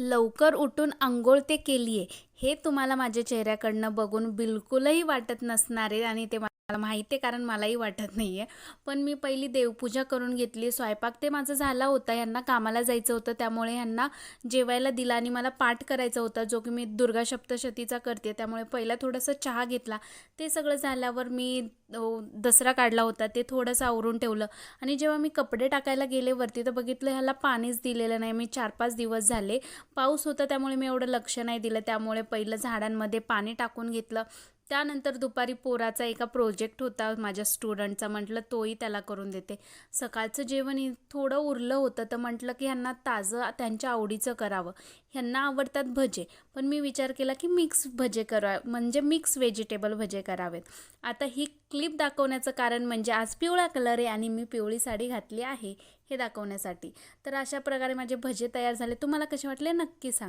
लवकर उठून आंघोळ ते केली आहे हे तुम्हाला माझ्या चेहऱ्याकडनं बघून बिलकुलही वाटत नसणार आहे आणि ते मला माहिती आहे कारण मलाही वाटत नाही आहे पण मी पहिली देवपूजा करून घेतली. स्वयंपाक ते माझं झाला होता. यांना कामाला जायचं होतं. त्यामुळे यांना जेवायला दिला आणि मला पाठ करायचा होता. जो की मी दुर्गा सप्तशतीचा करते. त्यामुळे पहिला थोडंसं चहा घेतला. ते सगळं झाल्यावर मी दसरा काढला होता. ते थोडंसं आवरून ठेवलं. आणि जेव्हा मी कपडे टाकायला गेले वरती तर बघितलं ह्याला पाणीच दिलेलं नाही. मी चार पाच दिवस झाले. पाऊस होता त्यामुळे मी एवढं लक्ष नाही दिलं. त्यामुळे पहिलं झाडांमध्ये पाणी टाकून घेतलं. त्यानंतर दुपारी पोराचा एका प्रोजेक्ट होता माझ्या स्टुडंटचा. म्हटलं तोही त्याला करून देते. सकाळचं जेवण थोडं उरलं होतं तर म्हटलं की ह्यांना ताजं त्यांच्या आवडीचं करावं. ह्यांना आवडतात भजे पण मी विचार केला की मिक्स भजे करा म्हणजे मिक्स व्हेजिटेबल भजे करावेत. आता ही क्लिप दाखवण्याचं कारण म्हणजे आज पिवळा कलर आहे आणि मी पिवळी साडी घातली आहे हे दाखवण्यासाठी. तर अशा प्रकारे माझे भजे तयार झाले. तुम्हाला कसे वाटले? नक्की सांग.